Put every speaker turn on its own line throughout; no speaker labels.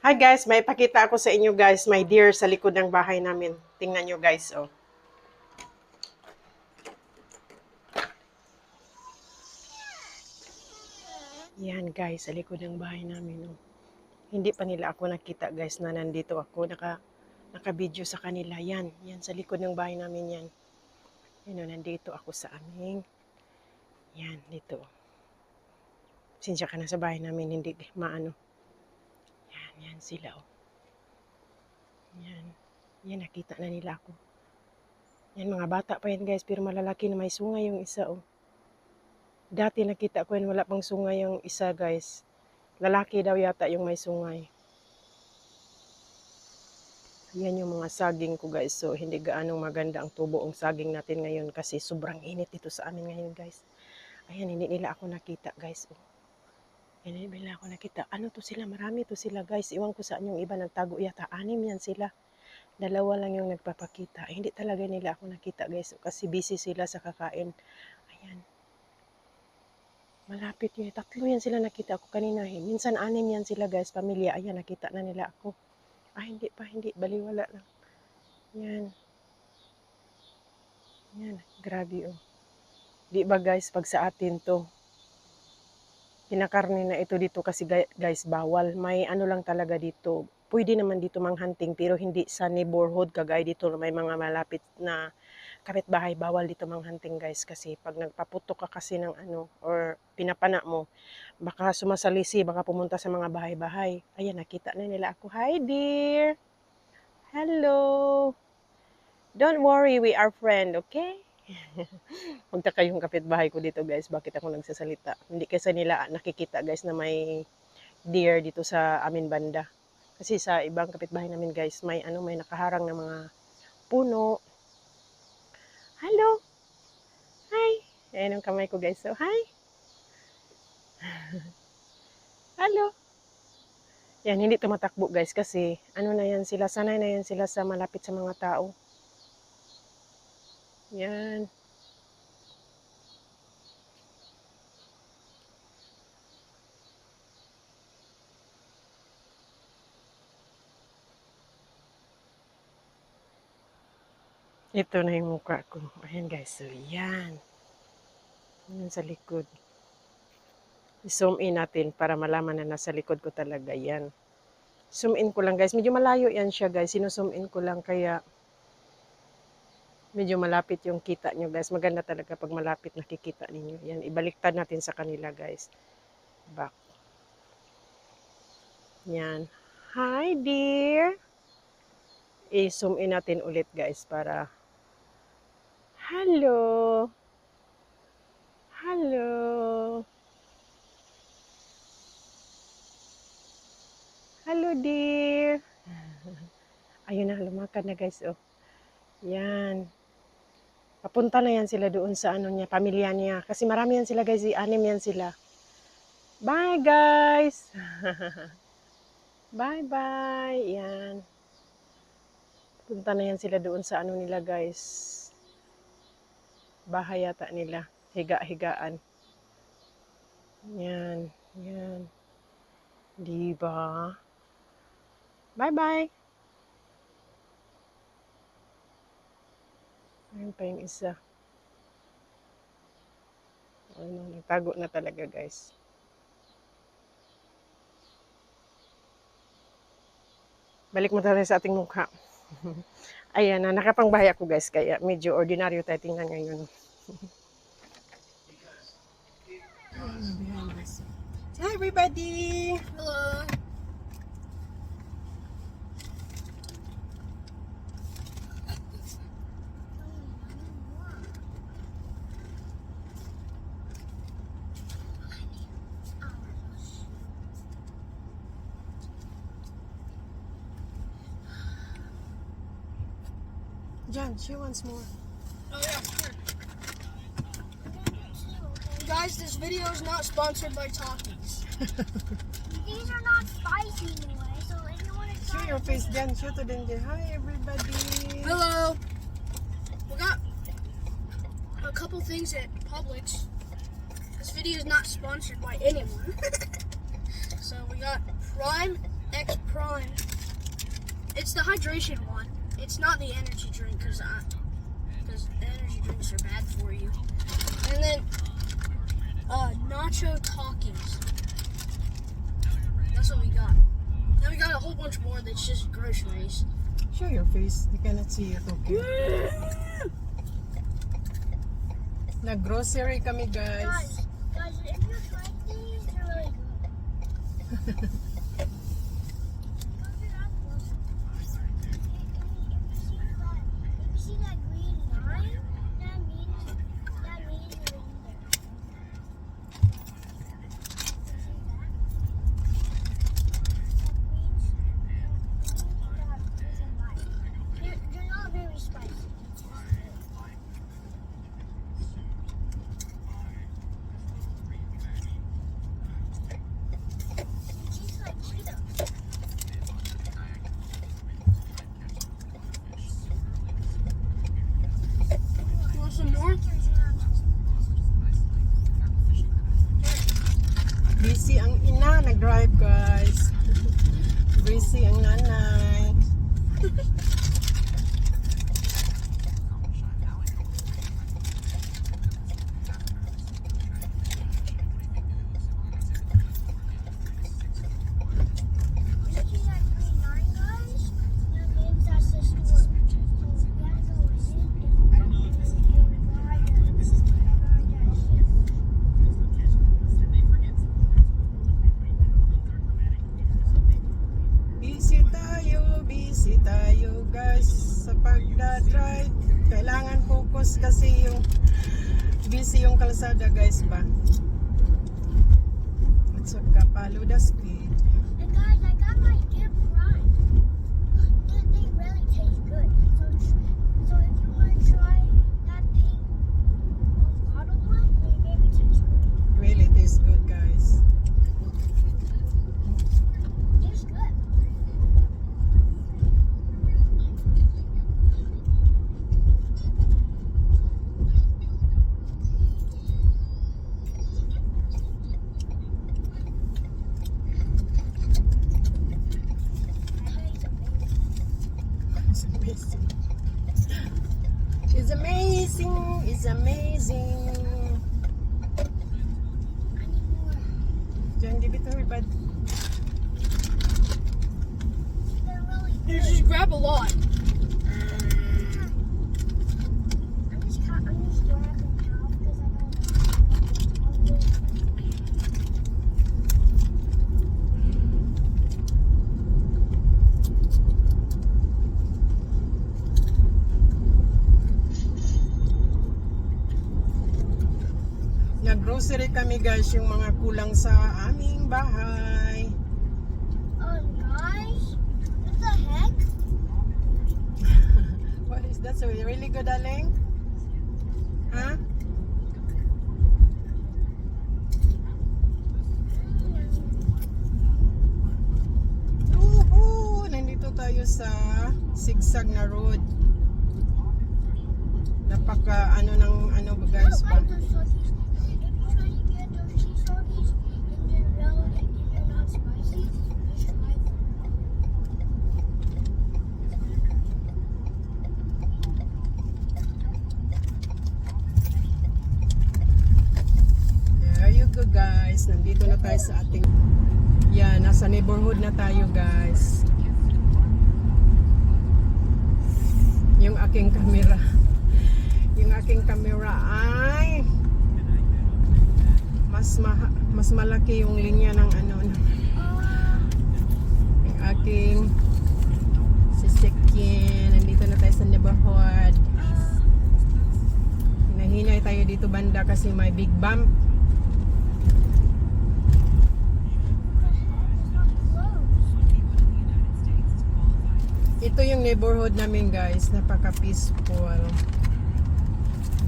Hi guys, may pakita ako sa inyo guys, my dear, sa likod ng bahay namin. Tingnan nyo guys, oh. Yan guys, sa likod ng bahay namin, oh. Hindi pa nila ako nakita guys na nandito ako. Naka, naka-video sa kanila. Yan, yan sa likod ng bahay namin yan. Yan, oh, nandito ako sa aming, yan, dito. Sinsya ka na sa bahay namin, hindi maano. Yan, sila oh. Yan. Yan, nakita na nila ako. Yan, mga bata pa yan guys, pero malalaki na may sungay yung isa oh. Dati nakita ko yan, wala pang sungay yung isa guys. Lalaki daw yata yung may sungay. Yan yung mga saging ko guys. So, hindi gaanong maganda ang tubo ang saging natin ngayon kasi sobrang init dito sa amin ngayon guys. Ayan, hindi nila ako nakita guys. Oh. Hindi nila ako nakita. Ano to sila? Marami to sila guys. Iwan ko saan yung iba nagtago yata. Anim yan sila. Dalawa lang yung nagpapakita. Eh, hindi talaga nila ako nakita guys. Kasi busy sila sa kakain. Ayan. Malapit yun. Tatlo yan sila nakita ako kanina. Eh. Minsan anim yan sila guys. Pamilya. Ayan, nakita na nila ako. Ah, hindi pa. Hindi. Baliwala lang. Yan. Yan. Grabe oh. Di ba guys, pag sa atin to, pinakarne na ito dito kasi guys, bawal. May ano lang talaga dito. Pwede naman dito manghunting pero hindi sa neighborhood. Kagaya dito may mga malapit na kapitbahay bawal dito manghunting guys. Kasi pag nagpaputok ka kasi ng ano or pinapana mo baka sumasalisi baka pumunta sa mga bahay-bahay. Ayan nakita na nila ako. Hi dear! Hello! Don't worry we are friend okay Magtaka yung kapitbahay ko dito guys, bakit ako nagsasalita. Hindi kasi nila nakikita guys na may deer dito sa amin banda. Kasi sa ibang kapitbahay namin guys, may ano, may nakaharang na mga puno. Hello! Hi! Ayan ang kamay ko guys. So, hi! Hello! Yan, hindi tumatakbo guys kasi ano na yan sila, sanay na yan sila sa malapit sa mga tao. Yan. Ito na yung mukha ko. Ayan guys. So, yan. Yan sa likod. I-zoom in natin para malaman na nasa likod ko talaga yan. Zoom in ko lang guys. Medyo malayo yan siya guys. Sino-zoom in ko lang kaya medyo malapit yung kita nyo guys. Maganda talaga pag malapit nakikita ninyo. Yan, ibaliktad natin sa kanila guys. Back. Yan. Hi dear. I-zoom in natin ulit guys para Hello. Hello. Hello dear. Ayun na, lumakad na guys. Oh. Yan. Papunta na yan sila doon sa ano niya, pamilya niya. Kasi marami yan sila guys, anim yan sila. Bye guys! bye bye! Yan. Punta na yan sila doon sa ano nila guys. Bahay yata nila. Higa-higaan. Yan. Yan. Diba? Bye bye! Ayun pa yung isa. Ano, nagtago na talaga guys. Balik mo tayo sa ating mukha. Ayan na, nakapangbahay ako guys, kaya medyo ordinaryo tayo tingnan ngayon. Hi everybody!
Hello.
John, she wants more.
Oh yeah, sure. Guys, this video is not sponsored by Takis.
These are not spicy anyway, so if you want to
Show your face, John. Show to them. John. Hi everybody!
Hello. We got a couple things at Publix. This video is not sponsored by anyone. so we got prime X Prime. It's the hydration one. It's not the energy drink because because energy drinks are bad for you. And then uh, nacho talkies. That's what we got. Then we got a whole bunch more that's just groceries.
Show your face. You cannot see it, okay? Nag-grocery kami, guys.
Guys, guys, if you try these, they're really good.
Busy ang ina, nag-drive, guys. Busy ang nanay.
You see that green line, guys? That means that's the store. So we gotta go in and, and, and buy the, buy that shit.
Busy tayo, busy tayo, guys. Sa pagda-drive. Kailangan focus kasi yung busy yung kalsada, guys ba? At saka follow the speed.
And guys, I got my dip prime. They, they really taste good. So, so if you want to try that pink avocado one, they maybe taste good.
Really tastes good, guys.
Tastes good.
It's amazing. It's amazing. It's amazing.
I need more.
Diyan, give it to her, bud.
They're really
You
good.
just grab a lot.
I'm just cut, I'm just grabbing half because I don't. I'll do it.
Nag-grocery kami guys yung mga kulang sa aming bahay.
Oh, guys, what the heck?
What is that? So really good, Aling? Ha? Woohoo! Nandito tayo sa sigsag na road. Napaka ano ng ano guys
Oh,
ba?
guys, those salties. If you try to get those sea salties and they're really, and they're not spicy, just try them.
There you go guys. Nandito na tayo sa ating Yan, nasa neighborhood na tayo guys. Yung aking camera. Yung aking camera ay mas ma- mas malaki yung linya ng ano ng yung aking sisakyan. Nandito na tayo sa neighborhood. Hinahinay tayo dito banda kasi may big bump. Ito yung neighborhood namin guys, napaka-peaceful.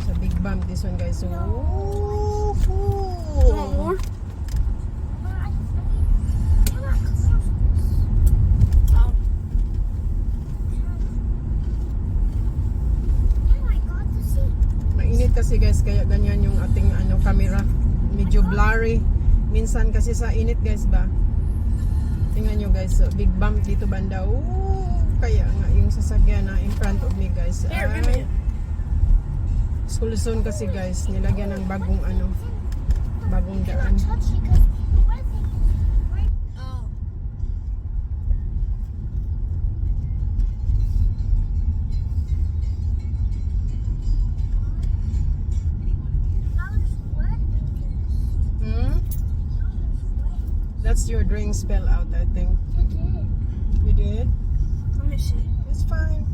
Sa Big Bam this one guys.
Um,
Oh, seat.
Mainit kasi guys, kaya ganyan yung ating ano camera. Medyo blurry. Minsan kasi sa init guys ba, Tingnan nyo guys, so, big bump dito banda. Yung sasakyan na in front of me guys
Here,
ay Suluson kasi guys nilagyan ng bagong ano bagong daan hmm? That's your drink spell out, I think.
I did.
You did?
Let me see.
It's fine.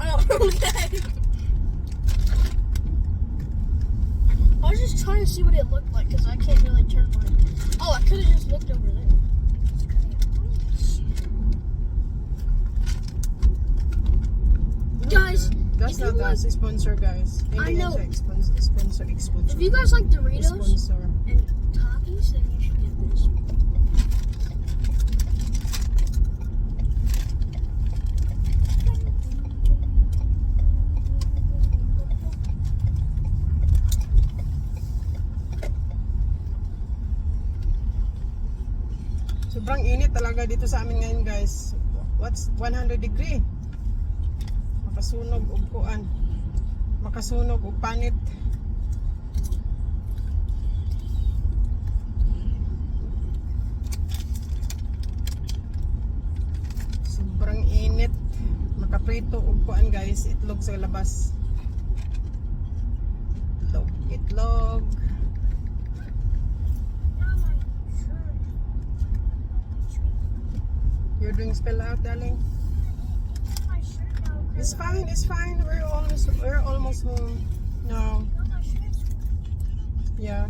Oh,
okay. I was just trying to see what it looked like because I can't really turn my. Oh, I could have just looked over there.
That's
if
not
like-
us. Sponsor, guys.
I
Hindi yan
know.
sponsor. Sponsor, sponsor.
If you guys like Doritos
Sponsor.
and Takis, then you should get this.
Sobrang init talaga dito sa amin ngayon, guys. What's 100 degree? Makasunog og kuan. Makasunog og panit. Sobrang init. Makaprito og kuan, guys. Itlog sa labas. Itlog, itlog.
now my shirt.
Your drink spell out, darling. It's fine, it's fine. We're almost we're almost home. No.
Now
Yeah.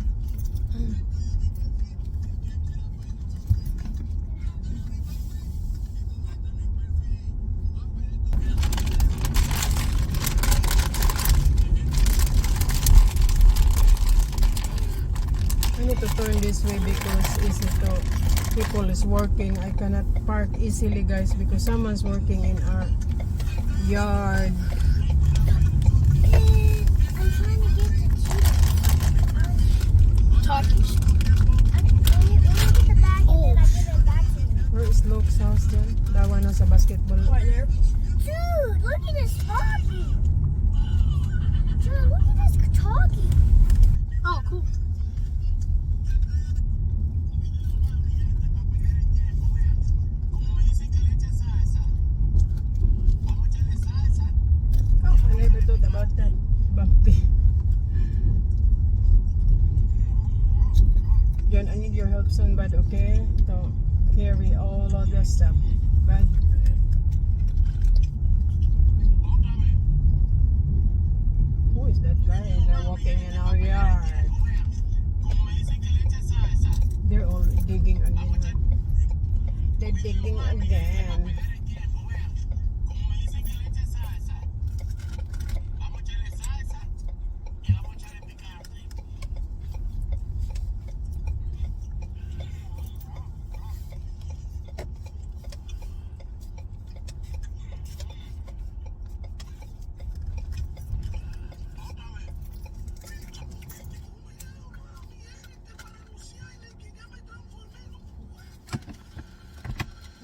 I need to turn this way because people is working. I cannot park easily guys because someone's working in our yard.
Talkies.
Oh.
Where is Luke's house then? That one has a basketball.
Right there.
arkadaşlar ben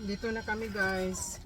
Dito na kami guys.